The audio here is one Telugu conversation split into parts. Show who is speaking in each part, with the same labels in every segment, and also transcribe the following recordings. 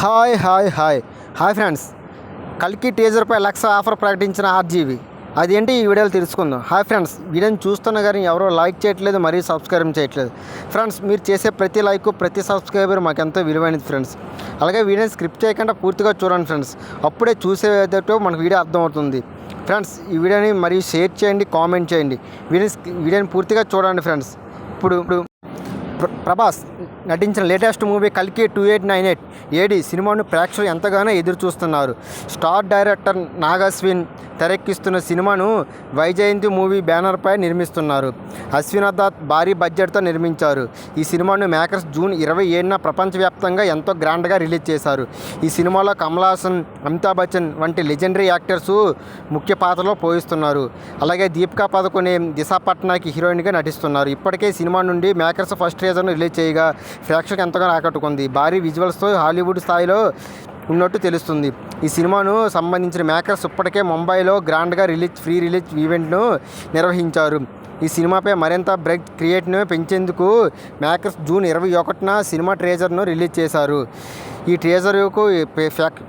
Speaker 1: Hi hi hi. Hi friends. కల్కి టీజర్పై లక్ష ఆఫర్ ప్రకటించిన ఆర్జీవి. అదేంటి? ఈ వీడియోలు తెలుసుకుందాం. Hi friends. వీడియోని చూస్తున్న కానీ ఎవరో లైక్ చేయట్లేదు మరియు సబ్స్క్రైబ్ చేయట్లేదు. ఫ్రెండ్స్ మీరు చేసే ప్రతి లైక్ ప్రతి సబ్స్క్రైబర్ మాకు ఎంతో విలువైనది ఫ్రెండ్స్. అలాగే వీడియోని స్క్రిప్ట్ చేయకుండా పూర్తిగా చూడండి ఫ్రెండ్స్. అప్పుడే చూసేటట్టు మనకు వీడియో అర్థమవుతుంది. ఫ్రెండ్స్ ఈ వీడియోని మరియు షేర్ చేయండి కామెంట్ చేయండి. వీడియోని వీడియోని పూర్తిగా చూడండి ఫ్రెండ్స్. ఇప్పుడు ఇప్పుడు ప్రభాస్ నటించిన లేటెస్ట్ మూవీ కల్కి two eight nine eight. AD సినిమాను ప్రేక్షకులు ఎంతగానో ఎదురు చూస్తున్నారు స్టార్ డైరెక్టర్ నాగాస్విన్ తెరకెక్కిస్తున్న సినిమాను వైజయంతి మూవీ బ్యానర్పై నిర్మిస్తున్నారు. అశ్వినాథ్ భారీ బడ్జెట్తో నిర్మించారు. ఈ సినిమాను మేకర్స్ జూన్ ఇరవై ఏడున ప్రపంచవ్యాప్తంగా ఎంతో గ్రాండ్గా రిలీజ్ చేశారు. ఈ సినిమాలో కమల్ హాసన్ అమితాబ్ బచ్చన్ వంటి లెజెండరీ యాక్టర్స్ ముఖ్య పాత్రలో పోయిస్తున్నారు. అలాగే దీపికా పదకొనే దిశా పట్నాకి హీరోయిన్గా నటిస్తున్నారు. ఇప్పటికే సినిమా నుండి మేకర్స్ ఫస్ట్ టీజర్ను రిలీజ్ చేయగా ప్రేక్షకు ఎంతగానో ఆకట్టుకుంది. భారీ విజువల్స్తో హాలీవుడ్ స్థాయిలో ఉన్నట్టు తెలుస్తుంది. ఈ సినిమాను సంబంధించిన మేకర్స్ ఇప్పటికే ముంబైలో గ్రాండ్గా రిలీజ్ ఫ్రీ రిలీజ్ ఈవెంట్ను నిర్వహించారు. ఈ సినిమాపై మరింత బ్రేక్ క్రియేట్ను పెంచేందుకు మేకర్స్ జూన్ ఇరవై ఒకటిన సినిమా ట్రేజర్ను రిలీజ్ చేశారు. ఈ ట్రేజర్కు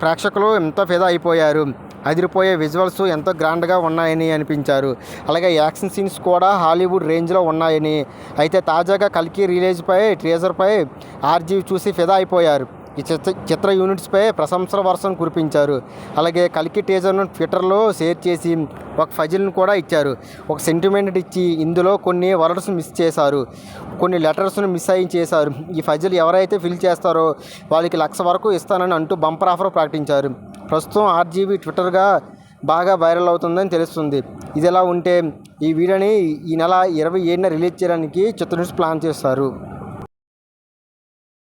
Speaker 1: ప్రేక్షకులు ఎంతో ఫిదా అయిపోయారు. అదిరిపోయే విజువల్స్ ఎంతో గ్రాండ్గా ఉన్నాయని అనిపించారు. అలాగే యాక్షన్ సీన్స్ కూడా హాలీవుడ్ రేంజ్లో ఉన్నాయని. అయితే తాజాగా కల్కి రిలీజ్పై ట్రేజర్పై ఆర్జీవి చూసి ఫిదా అయిపోయారు. ఈ చిత్ర చిత్ర యూనిట్స్పై ప్రశంసల వర్షం కురిపించారు. అలాగే కల్కి టీజర్ను ట్విట్టర్లో షేర్ చేసి ఒక ఫజిల్ను కూడా ఇచ్చారు. ఒక సెంటిమెంట్ ఇచ్చి ఇందులో కొన్ని వర్డ్స్ మిస్ చేశారు. కొన్ని లెటర్స్ను మిస్ అయ్యి చేశారు. ఈ ఫజిల్ ఎవరైతే ఫిల్ చేస్తారో వాళ్ళకి లక్ష వరకు ఇస్తానని అంటూ బంపర్ ఆఫర్ ప్రకటించారు. ప్రస్తుతం ఆర్జీబీ ట్విట్టర్గా బాగా వైరల్ అవుతుందని తెలుస్తుంది. ఇది ఎలా ఉంటే ఈ వీడియోని ఈ నెల ఇరవై ఏడున రిలీజ్ చేయడానికి చిత్ర ప్లాన్ చేస్తారు.